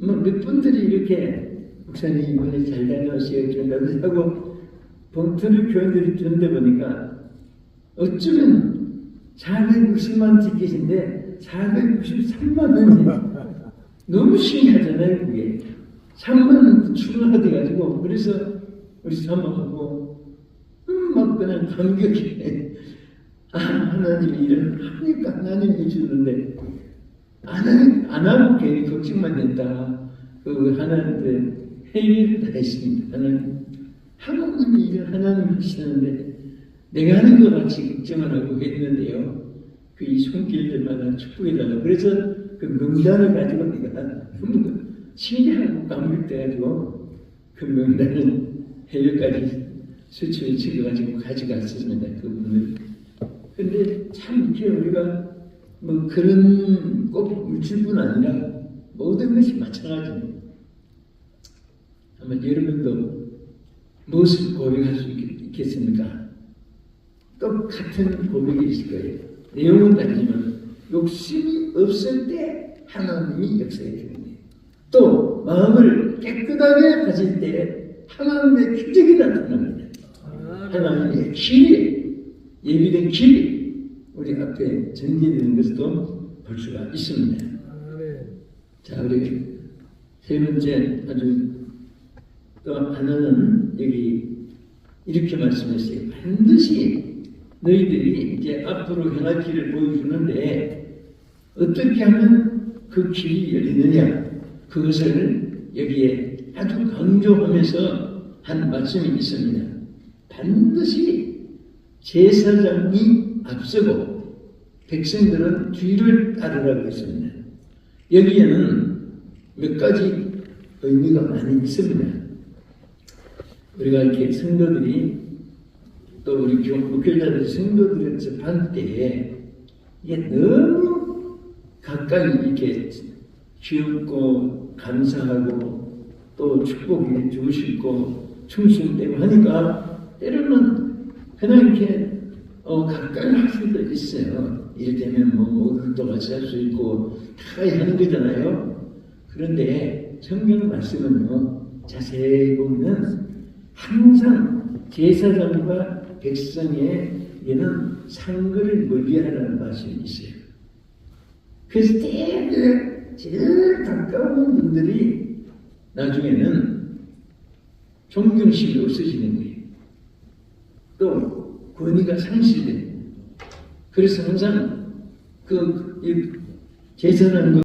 뭐몇 분들이 이렇게 목사님 이번에 잘 다녀오세요. 전화도 하고 봉투를 교인들이 줬는데 보니까 어쩌면 460만 티켓인데 463만 원이 너무 신기하잖아요 그게 3만 원 추가돼가지고 그래서 우리 사모하고 음, 막 그냥 감격해 아 하나님이 이런 하니까 하나님이 주는데 안, 하- 안 하고 괜히 걱정만 된다. 그 하나님한테 회의를 다 했습니다. 하나님 하나님이 일을 하나님 하시는데 내가 하는 것 같이 걱정을 하고 했는데요. 그 이 손길들마다 축복해달라. 그래서 그 명단을 가지고 내가 신기하고 감격돼가지고 그 명단을 해외까지 수출을 찍어가지고 가져갔었습니다. 그분을. 근데 참 이렇게 우리가 뭐 그런 꼭 물질뿐 아니라 모든 것이 마찬가지입니다 아마 여러분도 무엇을 고백할 수 있- 있겠습니까? 똑같은 고백이 있을 거예요. 내용은 다르지만 욕심이 없을 때 하나님이 역사해 주는. 또 마음을 깨끗하게 가질 때 하나님의 기적이 나타납니다. 하나님의 길이 예비된 길이 우리 앞에 전개되는 것도 볼 수가 있습니다. 자 우리 세 번째 아주 또 하나는 여기 이렇게 말씀했어요. 반드시 너희들이 이제 앞으로 향할 길을 보여주는데 어떻게 하면 그 길이 열리느냐 그것을 여기에 아주 강조하면서 한 말씀이 있습니다. 반드시 제사장이 앞서고 백성들은 뒤를 따르라고 했습니다. 여기에는 몇 가지 의미가 많이 있습니다. 우리가 이렇게 성도들이 또 우리 교- 목회자들 성도들을 접할 때에 이게 너무 가까이 이렇게 귀엽고 감사하고 또 축복해 주고 싶고 충성되고 하니까 때로는 그냥 이렇게 어, 가까이 할 수도 있어요. 이를테면 뭐 목욕도 같이 할 수 있고 다 하는 거잖아요. 그런데 성경 말씀은요 자세히 보면 항상 제사장과 백성에게는 상거를 멀리하라는 말씀이 있어요. 그래서 되게 제일 가까운 분들이 나중에는 존경심이 없어지는 거예요. 또 권위가 상실돼요. 그래서 항상 그이 제사라는 것